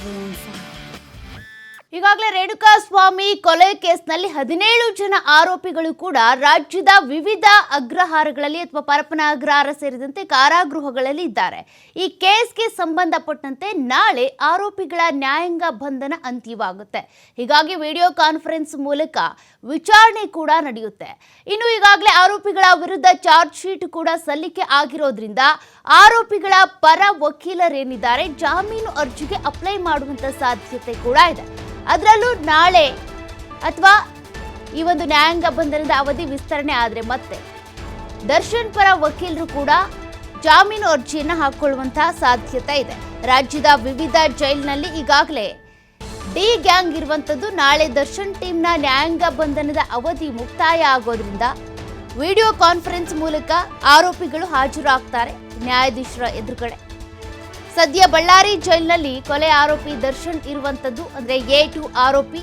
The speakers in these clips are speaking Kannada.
everyone find ಈಗಾಗಲೇ ರೇಣುಕಾ ಸ್ವಾಮಿ ಕೊಲೆ ಕೇಸ್ನಲ್ಲಿ ಹದಿನೇಳು ಜನ ಆರೋಪಿಗಳು ಕೂಡ ರಾಜ್ಯದ ವಿವಿಧ ಅಗ್ರಹಾರಗಳಲ್ಲಿ ಅಥವಾ ಪರಪನ ಅಗ್ರಹಾರ ಸೇರಿದಂತೆ ಕಾರಾಗೃಹಗಳಲ್ಲಿ ಇದ್ದಾರೆ. ಈ ಕೇಸ್ಗೆ ಸಂಬಂಧಪಟ್ಟಂತೆ ನಾಳೆ ಆರೋಪಿಗಳ ನ್ಯಾಯಾಂಗ ಬಂಧನ ಅಂತ್ಯವಾಗುತ್ತೆ. ಹೀಗಾಗಿ ವಿಡಿಯೋ ಕಾನ್ಫರೆನ್ಸ್ ಮೂಲಕ ವಿಚಾರಣೆ ಕೂಡ ನಡೆಯುತ್ತೆ. ಇನ್ನು ಈಗಾಗಲೇ ಆರೋಪಿಗಳ ವಿರುದ್ಧ ಚಾರ್ಜ್ ಶೀಟ್ ಕೂಡ ಸಲ್ಲಿಕೆ ಆಗಿರೋದ್ರಿಂದ ಆರೋಪಿಗಳ ಪರ ವಕೀಲರೇನಿದ್ದಾರೆ, ಜಾಮೀನು ಅರ್ಜಿಗೆ ಅಪ್ಲೈ ಮಾಡುವಂತ ಸಾಧ್ಯತೆ ಕೂಡ ಇದೆ. ಅದರಲ್ಲೂ ನಾಳೆ ಅಥವಾ ಈ ಒಂದು ನ್ಯಾಯಾಂಗ ಬಂಧನದ ಅವಧಿ ವಿಸ್ತರಣೆ ಆದರೆ ಮತ್ತೆ ದರ್ಶನ್ ಪರ ವಕೀಲರು ಕೂಡ ಜಾಮೀನು ಅರ್ಜಿಯನ್ನು ಹಾಕೊಳ್ಳುವಂತಹ ಸಾಧ್ಯತೆ ಇದೆ. ರಾಜ್ಯದ ವಿವಿಧ ಜೈಲಿನಲ್ಲಿ ಈಗಾಗಲೇ ಡಿ ಗ್ಯಾಂಗ್ ಇರುವಂಥದ್ದು. ನಾಳೆ ದರ್ಶನ್ ಟೀಮ್ನ ನ್ಯಾಯಾಂಗ ಬಂಧನದ ಅವಧಿ ಮುಕ್ತಾಯ ಆಗೋದ್ರಿಂದ ವಿಡಿಯೋ ಕಾನ್ಫರೆನ್ಸ್ ಮೂಲಕ ಆರೋಪಿಗಳು ಹಾಜರಾಗ್ತಾರೆ. ನ್ಯಾಯಾಧೀಶರ ಎದುರುಗಡೆ. ಸದ್ಯ ಬಳ್ಳಾರಿ ಜೈಲಿನಲ್ಲಿ ಕೊಲೆ ಆರೋಪಿ ದರ್ಶನ್ ಇರುವಂತದ್ದು ಅಂದ್ರೆ ಎ ಟು ಆರೋಪಿ.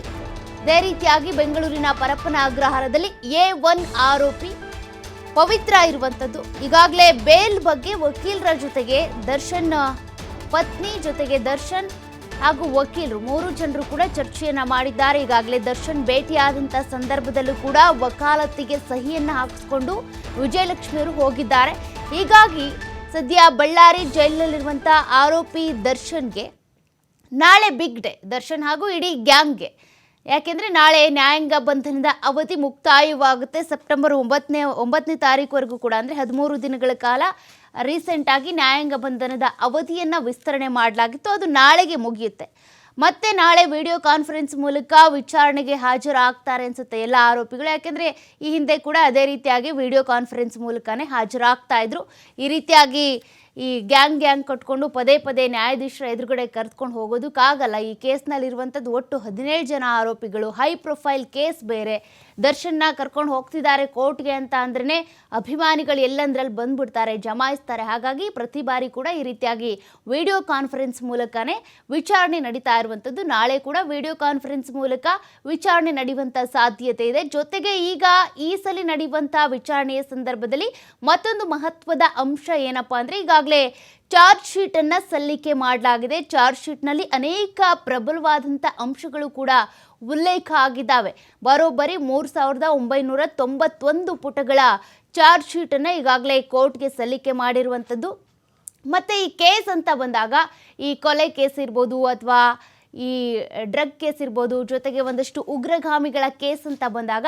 ಇದೇ ರೀತಿಯಾಗಿ ಬೆಂಗಳೂರಿನ ಪರಪ್ಪನ ಅಗ್ರಹಾರದಲ್ಲಿ ಎ ಒನ್ ಆರೋಪಿ ಪವಿತ್ರ ಇರುವಂಥದ್ದು ಈಗಾಗಲೇ ಬೇಲ್ ಬಗ್ಗೆ ವಕೀಲರ ಜೊತೆಗೆ ದರ್ಶನ್, ಪತ್ನಿ ಜೊತೆಗೆ ದರ್ಶನ್ ಹಾಗೂ ವಕೀಲರು ಮೂರು ಜನರು ಕೂಡ ಚರ್ಚೆಯನ್ನ ಮಾಡಿದ್ದಾರೆ. ಈಗಾಗಲೇ ದರ್ಶನ್ ಭೇಟಿಯಾದಂಥ ಸಂದರ್ಭದಲ್ಲೂ ಕೂಡ ವಕಾಲತ್ತಿಗೆ ಸಹಿಯನ್ನ ಹಾಕಿಸಿಕೊಂಡು ವಿಜಯಲಕ್ಷ್ಮಿಯವರು ಹೋಗಿದ್ದಾರೆ. ಹೀಗಾಗಿ ಸದ್ಯ ಬಳ್ಳಾರಿ ಜೈಲಿನಲ್ಲಿರುವಂಥ ಆರೋಪಿ ದರ್ಶನ್ಗೆ ನಾಳೆ ಬಿಗ್ ಡೇ, ದರ್ಶನ್ ಹಾಗೂ ಇಡೀ ಗ್ಯಾಂಗ್ಗೆ. ಯಾಕೆಂದರೆ ನಾಳೆ ನ್ಯಾಯಾಂಗ ಬಂಧನದ ಅವಧಿ ಮುಕ್ತಾಯವಾಗುತ್ತೆ. ಸೆಪ್ಟೆಂಬರ್ ಒಂಬತ್ತನೇ ಒಂಬತ್ತನೇ ತಾರೀಕುವರೆಗೂ ಕೂಡ, ಅಂದರೆ ಹದಿಮೂರು ದಿನಗಳ ಕಾಲ ರೀಸೆಂಟಾಗಿ ನ್ಯಾಯಾಂಗ ಬಂಧನದ ಅವಧಿಯನ್ನು ವಿಸ್ತರಣೆ ಮಾಡಲಾಗಿತ್ತು. ಅದು ನಾಳೆಗೆ ಮುಗಿಯುತ್ತೆ. ಮತ್ತೆ ನಾಳೆ ವಿಡಿಯೋ ಕಾನ್ಫರೆನ್ಸ್ ಮೂಲಕ ವಿಚಾರಣೆಗೆ ಹಾಜರಾಗ್ತಾರೆ ಅನ್ಸುತ್ತೆ ಎಲ್ಲ ಆರೋಪಿಗಳು. ಯಾಕೆಂದರೆ ಈ ಹಿಂದೆ ಕೂಡ ಅದೇ ರೀತಿಯಾಗಿ ವಿಡಿಯೋ ಕಾನ್ಫರೆನ್ಸ್ ಮೂಲಕನೇ ಹಾಜರಾಗ್ತಾ ಇದ್ರು. ಈ ರೀತಿಯಾಗಿ ಈ ಗ್ಯಾಂಗ್ ಗ್ಯಾಂಗ್ ಕಟ್ಕೊಂಡು ಪದೇ ಪದೇ ನ್ಯಾಯಾಧೀಶರ ಎದುರುಗಡೆ ಕರೆದುಕೊಂಡು ಹೋಗೋದಕ್ಕಾಗಲ್ಲ ಈ ಕೇಸ್ನಲ್ಲಿರುವಂಥದ್ದು ಒಟ್ಟು ಹದಿನೇಳು ಜನ ಆರೋಪಿಗಳು. ಹೈ ಪ್ರೊಫೈಲ್ ಕೇಸ್ ಬೇರೆ. ದರ್ಶನ್ನ ಕರ್ಕೊಂಡು ಹೋಗ್ತಿದ್ದಾರೆ ಕೋರ್ಟ್ಗೆ ಅಂತ ಅಂದ್ರೇ ಅಭಿಮಾನಿಗಳು ಎಲ್ಲಂದ್ರಲ್ಲಿ ಬಂದ್ಬಿಡ್ತಾರೆ, ಜಮಾಯಿಸ್ತಾರೆ. ಹಾಗಾಗಿ ಪ್ರತಿ ಬಾರಿ ಕೂಡ ಈ ರೀತಿಯಾಗಿ ವಿಡಿಯೋ ಕಾನ್ಫರೆನ್ಸ್ ಮೂಲಕನೇ ವಿಚಾರಣೆ ನಡೀತಾ ಇರುವಂಥದ್ದು ನಾಳೆ ಕೂಡ ವಿಡಿಯೋ ಕಾನ್ಫರೆನ್ಸ್ ಮೂಲಕ ವಿಚಾರಣೆ ನಡೆಯುವಂಥ ಸಾಧ್ಯತೆ ಇದೆ. ಜೊತೆಗೆ ಈಗ ಈ ಸಲ ನಡೆಯುವಂಥ ವಿಚಾರಣೆಯ ಸಂದರ್ಭದಲ್ಲಿ ಮತ್ತೊಂದು ಮಹತ್ವದ ಅಂಶ ಏನಪ್ಪಾ ಅಂದರೆ ಈಗಾಗಲೇ ಚಾರ್ಜ್ ಶೀಟನ್ನು ಸಲ್ಲಿಕೆ ಮಾಡಲಾಗಿದೆ. ಚಾರ್ಜ್ ಶೀಟ್ನಲ್ಲಿ ಅನೇಕ ಪ್ರಬಲವಾದಂಥ ಅಂಶಗಳು ಕೂಡ ಉಲ್ಲೇಖ ಆಗಿದ್ದಾವೆ. ಬರೋಬ್ಬರಿ ಮೂರು ಸಾವಿರದ ಒಂಬೈನೂರ ತೊಂಬತ್ತೊಂದು ಪುಟಗಳ ಚಾರ್ಜ್ ಶೀಟನ್ನು ಈಗಾಗಲೇ ಕೋರ್ಟ್ಗೆ ಸಲ್ಲಿಕೆ ಮಾಡಿರುವಂಥದ್ದು. ಮತ್ತು ಈ ಕೇಸ್ ಅಂತ ಬಂದಾಗ ಈ ಕೊಲೆ ಕೇಸ್ ಇರ್ಬೋದು ಅಥವಾ ಈ ಡ್ರಗ್ ಕೇಸ್ ಇರ್ಬೋದು, ಜೊತೆಗೆ ಒಂದಷ್ಟು ಉಗ್ರಗಾಮಿಗಳ ಕೇಸ್ ಅಂತ ಬಂದಾಗ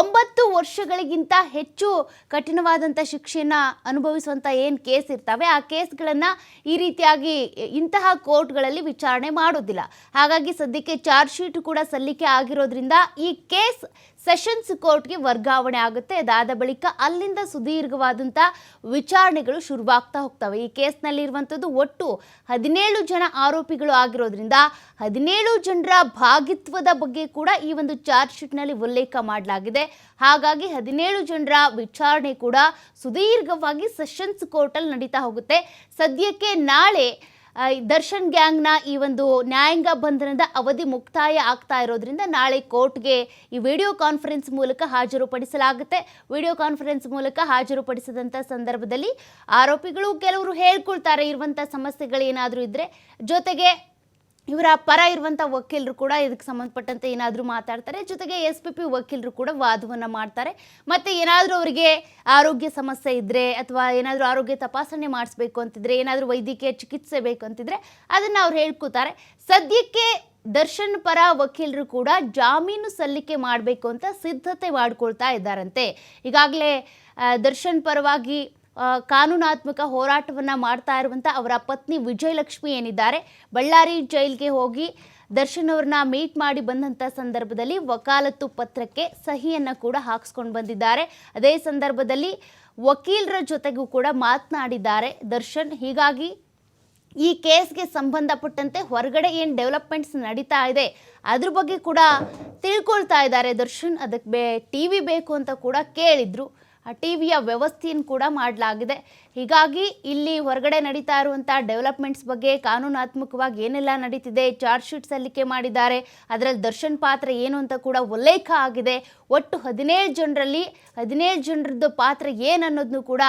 ಒಂಬತ್ತು ವರ್ಷಗಳಿಗಿಂತ ಹೆಚ್ಚು ಕಠಿಣವಾದಂಥ ಶಿಕ್ಷೆಯನ್ನು ಅನುಭವಿಸುವಂಥ ಏನು ಕೇಸ್ ಇರ್ತವೆ, ಆ ಕೇಸ್ಗಳನ್ನು ಈ ರೀತಿಯಾಗಿ ಇಂತಹ ಕೋರ್ಟ್ಗಳಲ್ಲಿ ವಿಚಾರಣೆ ಮಾಡೋದಿಲ್ಲ. ಹಾಗಾಗಿ ಸದ್ಯಕ್ಕೆ ಚಾರ್ಜ್ ಶೀಟ್ ಕೂಡ ಸಲ್ಲಿಕೆ ಆಗಿರೋದ್ರಿಂದ ಈ ಕೇಸ್ ಸೆಷನ್ಸ್ ಕೋರ್ಟ್ಗೆ ವರ್ಗಾವಣೆ ಆಗುತ್ತೆ. ಅದಾದ ಬಳಿಕ ಅಲ್ಲಿಂದ ಸುದೀರ್ಘವಾದಂಥ ವಿಚಾರಣೆಗಳು ಶುರುವಾಗ್ತಾ ಹೋಗ್ತವೆ. ಈ ಕೇಸ್ನಲ್ಲಿರುವಂಥದ್ದು ಒಟ್ಟು ಹದಿನೇಳು ಜನ ಆರೋಪಿಗಳು ಆಗಿರೋದ್ರಿಂದ ಹದಿನೇಳು ಜನರ ಭಾಗಿತ್ವದ ಬಗ್ಗೆ ಕೂಡ ಈ ಒಂದು ಚಾರ್ಜ್ ಶೀಟ್ನಲ್ಲಿ ಉಲ್ಲೇಖ ಮಾಡಲಾಗಿದೆ. ಹಾಗಾಗಿ ಹದಿನೇಳು ಜನರ ವಿಚಾರಣೆ ಕೂಡ ಸುದೀರ್ಘವಾಗಿ ಸೆಷನ್ಸ್ ಕೋರ್ಟಲ್ಲಿ ನಡೀತಾ ಹೋಗುತ್ತೆ. ಸದ್ಯಕ್ಕೆ ನಾಳೆ ದರ್ಶನ್ ಗ್ಯಾಂಗ್ನ ಈ ಒಂದು ನ್ಯಾಯಾಂಗ ಬಂಧನದ ಅವಧಿ ಮುಕ್ತಾಯ ಆಗ್ತಾ ಇರೋದ್ರಿಂದ ನಾಳೆ ಕೋರ್ಟ್ಗೆ ಈ ವಿಡಿಯೋ ಕಾನ್ಫರೆನ್ಸ್ ಮೂಲಕ ಹಾಜರುಪಡಿಸಲಾಗುತ್ತೆ. ವಿಡಿಯೋ ಕಾನ್ಫರೆನ್ಸ್ ಮೂಲಕ ಹಾಜರುಪಡಿಸಿದಂಥ ಸಂದರ್ಭದಲ್ಲಿ ಆರೋಪಿಗಳು ಕೆಲವರು ಹೇಳ್ಕೊಳ್ತಾರೆ ಇರುವಂಥ ಸಮಸ್ಯೆಗಳೇನಾದರೂ ಇದ್ದರೆ ಜೊತೆಗೆ ಇವರ ಪರ ಇರುವಂಥ ವಕೀಲರು ಕೂಡ ಇದಕ್ಕೆ ಸಂಬಂಧಪಟ್ಟಂತೆ ಏನಾದರೂ ಮಾತಾಡ್ತಾರೆ. ಜೊತೆಗೆ ಎಸ್ ಪಿ ಪಿ ವಕೀಲರು ಕೂಡ ವಾದವನ್ನು ಮಾಡ್ತಾರೆ. ಮತ್ತು ಏನಾದರೂ ಅವರಿಗೆ ಆರೋಗ್ಯ ಸಮಸ್ಯೆ ಇದ್ದರೆ ಅಥವಾ ಏನಾದರೂ ಆರೋಗ್ಯ ತಪಾಸಣೆ ಮಾಡಿಸ್ಬೇಕು ಅಂತಿದ್ರೆ, ಏನಾದರೂ ವೈದ್ಯಕೀಯ ಚಿಕಿತ್ಸೆ ಬೇಕು ಅಂತಿದ್ರೆ ಅದನ್ನು ಅವ್ರು ಹೇಳ್ಕೊತಾರೆ. ಸದ್ಯಕ್ಕೆ ದರ್ಶನ್ ಪರ ವಕೀಲರು ಕೂಡ ಜಾಮೀನು ಸಲ್ಲಿಕೆ ಮಾಡಬೇಕು ಅಂತ ಸಿದ್ಧತೆ ಮಾಡ್ಕೊಳ್ತಾ ಇದ್ದಾರಂತೆ. ಈಗಾಗಲೇ ದರ್ಶನ್ ಪರವಾಗಿ ಕಾನೂನಾತ್ಮಕ ಹೋರಾಟವನ್ನು ಮಾಡ್ತಾ ಇರುವಂಥ ಅವರ ಪತ್ನಿ ವಿಜಯಲಕ್ಷ್ಮಿ ಏನಿದ್ದಾರೆ, ಬಳ್ಳಾರಿ ಜೈಲ್ಗೆ ಹೋಗಿ ದರ್ಶನ್ ಅವ್ರನ್ನ ಮೀಟ್ ಮಾಡಿ ಬಂದಂಥ ಸಂದರ್ಭದಲ್ಲಿ ವಕಾಲತ್ತು ಪತ್ರಕ್ಕೆ ಸಹಿಯನ್ನು ಕೂಡ ಹಾಕಿಸ್ಕೊಂಡು ಬಂದಿದ್ದಾರೆ. ಅದೇ ಸಂದರ್ಭದಲ್ಲಿ ವಕೀಲರ ಜೊತೆಗೂ ಕೂಡ ಮಾತನಾಡಿದ್ದಾರೆ ದರ್ಶನ್. ಹೀಗಾಗಿ ಈ ಕೇಸ್ಗೆ ಸಂಬಂಧಪಟ್ಟಂತೆ ಹೊರಗಡೆ ಏನು ಡೆವಲಪ್ಮೆಂಟ್ಸ್ ನಡೀತಾ ಇದೆ, ಅದ್ರ ಬಗ್ಗೆ ಕೂಡ ತಿಳ್ಕೊಳ್ತಾ ಇದ್ದಾರೆ ದರ್ಶನ್. ಅದಕ್ಕೆ ಬೇ ಟಿ ವಿ ಬೇಕು ಅಂತ ಕೂಡ ಕೇಳಿದ್ರು. ಟಿವಿಯ ವ್ಯವಸ್ಥೆಯನ್ನು ಕೂಡ ಮಾಡಲಾಗಿದೆ. ಹೀಗಾಗಿ ಇಲ್ಲಿ ಹೊರಗಡೆ ನಡೀತಾ ಇರುವಂಥ ಡೆವಲಪ್ಮೆಂಟ್ಸ್ ಬಗ್ಗೆ ಕಾನೂನಾತ್ಮಕವಾಗಿ ಏನೆಲ್ಲ ನಡೀತಿದೆ ಚಾರ್ಜ್ ಶೀಟ್ ಸಲ್ಲಿಕೆ ಮಾಡಿದ್ದಾರೆ, ಅದರಲ್ಲಿ ದರ್ಶನ್ ಪಾತ್ರ ಏನು ಅಂತ ಕೂಡ ಉಲ್ಲೇಖ ಆಗಿದೆ. ಒಟ್ಟು ಹದಿನೇಳು ಜನರಲ್ಲಿ, ಹದಿನೇಳು ಜನರದ್ದು ಪಾತ್ರ ಏನನ್ನೋದನ್ನು ಕೂಡ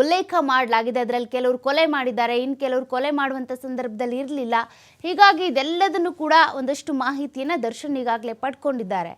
ಉಲ್ಲೇಖ ಮಾಡಲಾಗಿದೆ. ಅದರಲ್ಲಿ ಕೆಲವರು ಕೊಲೆ ಮಾಡಿದ್ದಾರೆ ಇನ್ನು ಕೆಲವರು ಕೊಲೆ ಮಾಡುವಂಥ ಸಂದರ್ಭದಲ್ಲಿ ಇರಲಿಲ್ಲ. ಹೀಗಾಗಿ ಇದೆಲ್ಲದನ್ನು ಕೂಡ ಒಂದಷ್ಟು ಮಾಹಿತಿಯನ್ನು ದರ್ಶನ್ ಈಗಾಗಲೇ ಪಡ್ಕೊಂಡಿದ್ದಾರೆ.